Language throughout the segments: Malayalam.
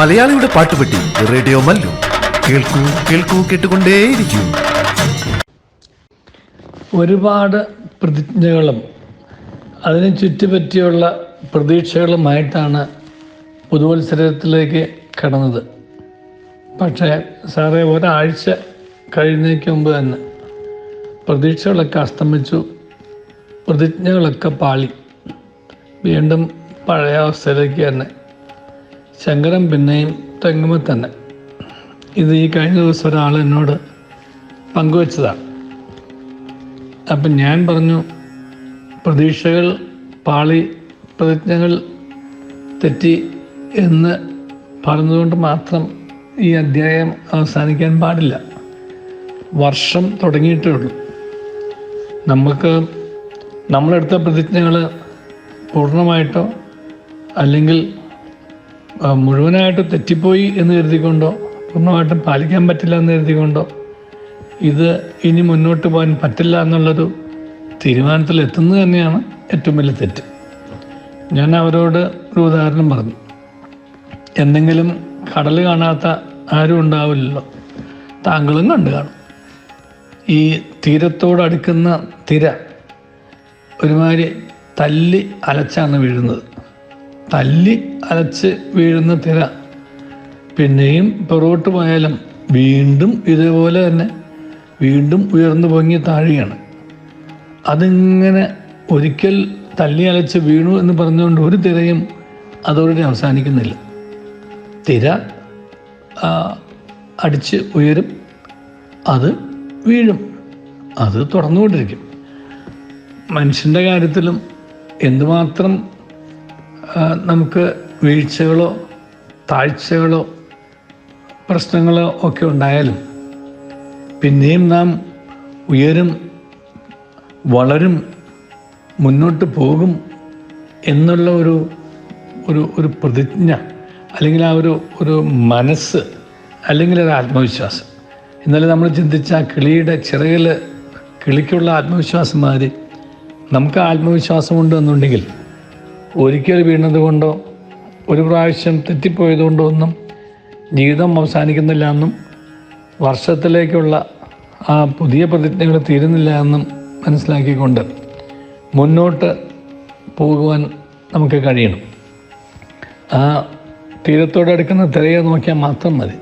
മലയാളിയുടെ പാട്ടുപെട്ടി റേഡിയോ മല്ലു. കേൾക്കൂ കേൾക്കൂ കേട്ടുകൊണ്ടേയിരിക്കൂ. ഒരുപാട് പ്രതിജ്ഞകളും അതിനെ ചുറ്റിപ്പറ്റിയുള്ള പ്രതീക്ഷകളുമായിട്ടാണ് പുതുവത്സരത്തിലേക്ക് കടന്നത്. പക്ഷേ സാറേ ഒരാഴ്ച കഴിഞ്ഞേക്ക് മുമ്പ് തന്നെ പ്രതീക്ഷകളൊക്കെ അസ്തമിച്ചു പ്രതിജ്ഞകളൊക്കെ പാളി. വീണ്ടും പഴയ അവസ്ഥയിലേക്ക് തന്നെ ശങ്കരൻ പിന്നെയും തെങ്ങുമ്പോൾ തന്നെ. ഇത് ഈ കഴിഞ്ഞ ദിവസം ഒരാൾ എന്നോട് പങ്കുവച്ചതാണ്. അപ്പം ഞാൻ പറഞ്ഞു പ്രതീക്ഷകൾ പാളി പ്രതിജ്ഞകൾ തെറ്റി എന്ന് പറഞ്ഞതുകൊണ്ട് മാത്രം ഈ അധ്യായം അവസാനിക്കാൻ പാടില്ല. വർഷം തുടങ്ങിയിട്ടേ ഉള്ളൂ. നമുക്ക് നമ്മളെടുത്ത പ്രതിജ്ഞകൾ പൂർണമായിട്ടോ അല്ലെങ്കിൽ മുഴുവനായിട്ട് തെറ്റിപ്പോയി എന്ന് കരുതിക്കൊണ്ടോ? പൂർണമായിട്ടും പാലിക്കാൻ പറ്റില്ല എന്ന് കരുതിക്കൊണ്ടോ? ഇത് ഇനി മുന്നോട്ട് പോകാൻ പറ്റില്ല എന്നുള്ളൊരു തീരുമാനത്തിൽ എത്തുന്നത് തന്നെയാണ് ഏറ്റവും വലിയ തെറ്റ്. ഞാൻ അവരോട് ഒരു ഉദാഹരണം പറഞ്ഞു. എന്തെങ്കിലും കടൽ കാണാത്ത ആരും ഉണ്ടാവില്ലല്ലോ. താങ്കളും കണ്ടു കാണും. ഈ തീരത്തോടടുക്കുന്ന തിര ഒരുമാതിരി തല്ലി അലച്ചാണ് വീഴുന്നത്. തല്ലി അലച്ച് വീഴുന്ന തിര. പിന്നെയും പുറകോട്ട് പോയാലും വീണ്ടും ഇതേപോലെ തന്നെ വീണ്ടും ഉയർന്നു പൊങ്ങി താഴെയാണ് അതിങ്ങനെ ഒരിക്കൽ തല്ലി അലച്ച് വീണു എന്ന് പറഞ്ഞുകൊണ്ട് ഒരു തിരയും അതോടെ അവസാനിക്കുന്നില്ല. തിര അടിച്ച് ഉയരും. അത് വീഴും. അത് തുറന്നുകൊണ്ടിരിക്കും. മനുഷ്യന്റെ കാര്യത്തിലും എന്തുമാത്രം നമുക്ക് വീഴ്ചകളോ താഴ്ചകളോ പ്രശ്നങ്ങളോ ഒക്കെ ഉണ്ടായാലും പിന്നെയും നാം ഉയരും വളരും മുന്നോട്ട് പോകും എന്നുള്ള ഒരു ഒരു ഒരു പ്രതിജ്ഞ അല്ലെങ്കിൽ ആ ഒരു ഒരു മനസ്സ് അല്ലെങ്കിൽ ഒരു ആത്മവിശ്വാസം. ഇന്നലെ നമ്മൾ ചിന്തിച്ച ആ കിളിയുടെ ചിറകിൽ കിളിക്കുള്ള ആത്മവിശ്വാസം മാതിരി നമുക്ക് ആത്മവിശ്വാസം ഉണ്ട് എന്നുണ്ടെങ്കിൽ ഒരിക്കൽ വീണത് കൊണ്ടോ ഒരു പ്രാവശ്യം തെറ്റിപ്പോയതുകൊണ്ടൊന്നും ജീവിതം അവസാനിക്കുന്നില്ല എന്നും വർഷത്തിലേക്കുള്ള ആ പുതിയ പ്രതിജ്ഞകൾ തീരുന്നില്ല എന്നും മനസ്സിലാക്കിക്കൊണ്ട് മുന്നോട്ട് പോകുവാൻ നമുക്ക് കഴിയണം. ആ തീരത്തോടടുക്കുന്ന തിരയെ നോക്കിയാൽ മാത്രം മതി.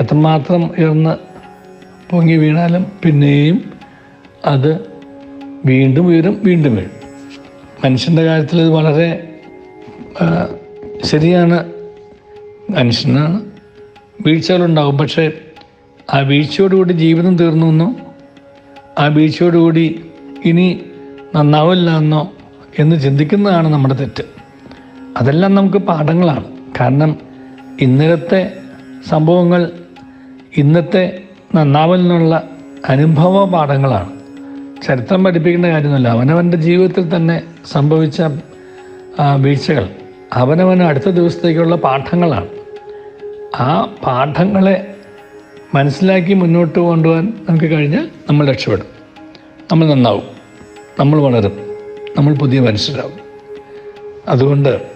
എത്രമാത്രം ഉയർന്ന് പൊങ്ങി വീണാലും പിന്നെയും അത് വീണ്ടും ഉയരും വീണ്ടും വീഴും. മനുഷ്യന്റെ കാര്യത്തിൽ ഇത് വളരെ ശരിയാണ്. മനുഷ്യനാണ് വീഴ്ചകളുണ്ടാകും പക്ഷേ ആ വീഴ്ചയോടുകൂടി ജീവിതം തീർന്നു എന്നോ ആ വീഴ്ചയോടുകൂടി ഇനി നന്നാവില്ല എന്നോ എന്ന് ചിന്തിക്കുന്നതാണ് നമ്മുടെ തെറ്റ്. അതെല്ലാം നമുക്ക് പാഠങ്ങളാണ്. കാരണം ഇന്നലത്തെ സംഭവങ്ങൾ ഇന്നത്തെ നന്നാവലിനുള്ള അനുഭവ പാഠങ്ങളാണ്. ചരിത്രം പഠിപ്പിക്കേണ്ട കാര്യമൊന്നുമില്ല. അവനവന്റെ ജീവിതത്തിൽ തന്നെ സംഭവിച്ച വീഴ്ചകൾ. അവനവന് അടുത്ത ദിവസത്തേക്കുള്ള പാഠങ്ങളാണ്. ആ പാഠങ്ങളെ മനസ്സിലാക്കി മുന്നോട്ട് കൊണ്ടുപോകാൻ നമുക്ക് കഴിഞ്ഞാൽ നമ്മൾ രക്ഷപ്പെടും. നമ്മൾ നന്നാവും. നമ്മൾ വളരും. നമ്മൾ പുതിയ മനുഷ്യരാകും അതുകൊണ്ട്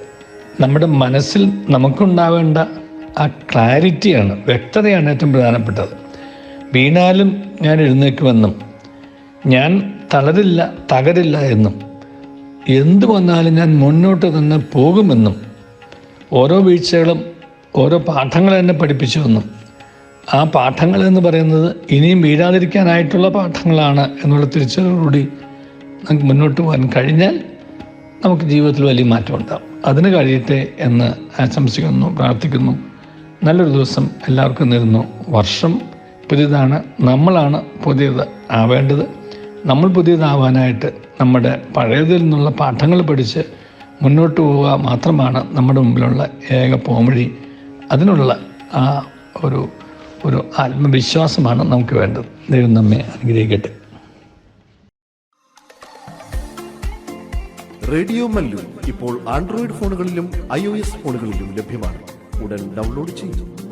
നമ്മുടെ മനസ്സിൽ നമുക്കുണ്ടാവേണ്ട ആ ക്ലാരിറ്റിയാണ് വ്യക്തതയാണ് ഏറ്റവും പ്രധാനപ്പെട്ടത്. വീണാലും ഞാൻ എഴുന്നേക്കുമെന്നും ഞാൻ തളരില്ല തകരില്ല എന്നും എന്ത് വന്നാലും ഞാൻ മുന്നോട്ട് തന്നെ പോകുമെന്നും ഓരോ വീഴ്ചകളും ഓരോ പാഠങ്ങൾ എന്നെ പഠിപ്പിച്ചുവെന്നും ആ പാഠങ്ങൾ എന്ന് പറയുന്നത് ഇനിയും വീഴാതിരിക്കാനായിട്ടുള്ള പാഠങ്ങളാണ് എന്നുള്ള തിരിച്ചറിവോടുകൂടി നമുക്ക് മുന്നോട്ട് പോകാൻ കഴിഞ്ഞാൽ നമുക്ക് ജീവിതത്തിൽ വലിയ മാറ്റം ഉണ്ടാകും അതിന് കഴിയട്ടെ എന്ന് ആശംസിക്കുന്നു പ്രാർത്ഥിക്കുന്നു. നല്ലൊരു ദിവസം എല്ലാവർക്കും നേരുന്നു. വർഷം പുതിയതാണ് നമ്മളാണ് പുതിയത് ആവേണ്ടത്. നമ്മൾ പുതിയതാവാനായിട്ട് നമ്മുടെ പഴയതിൽ നിന്നുള്ള പാഠങ്ങൾ പഠിച്ച് മുന്നോട്ട് പോവുക മാത്രമാണ് നമ്മുടെ മുമ്പിലുള്ള ഏക പോംവഴി. അതിനുള്ള ആ ഒരു ഒരു ആത്മവിശ്വാസമാണ് നമുക്ക് വേണ്ടത്. ദൈവം നമ്മെ അനുഗ്രഹിക്കട്ടെ. റേഡിയോ മല്ലു ഇപ്പോൾ ആൻഡ്രോയിഡ് ഫോണുകളിലും ഐ ഫോണുകളിലും ലഭ്യമാണ്. ഉടൻ ഡൗൺലോഡ് ചെയ്യൂ.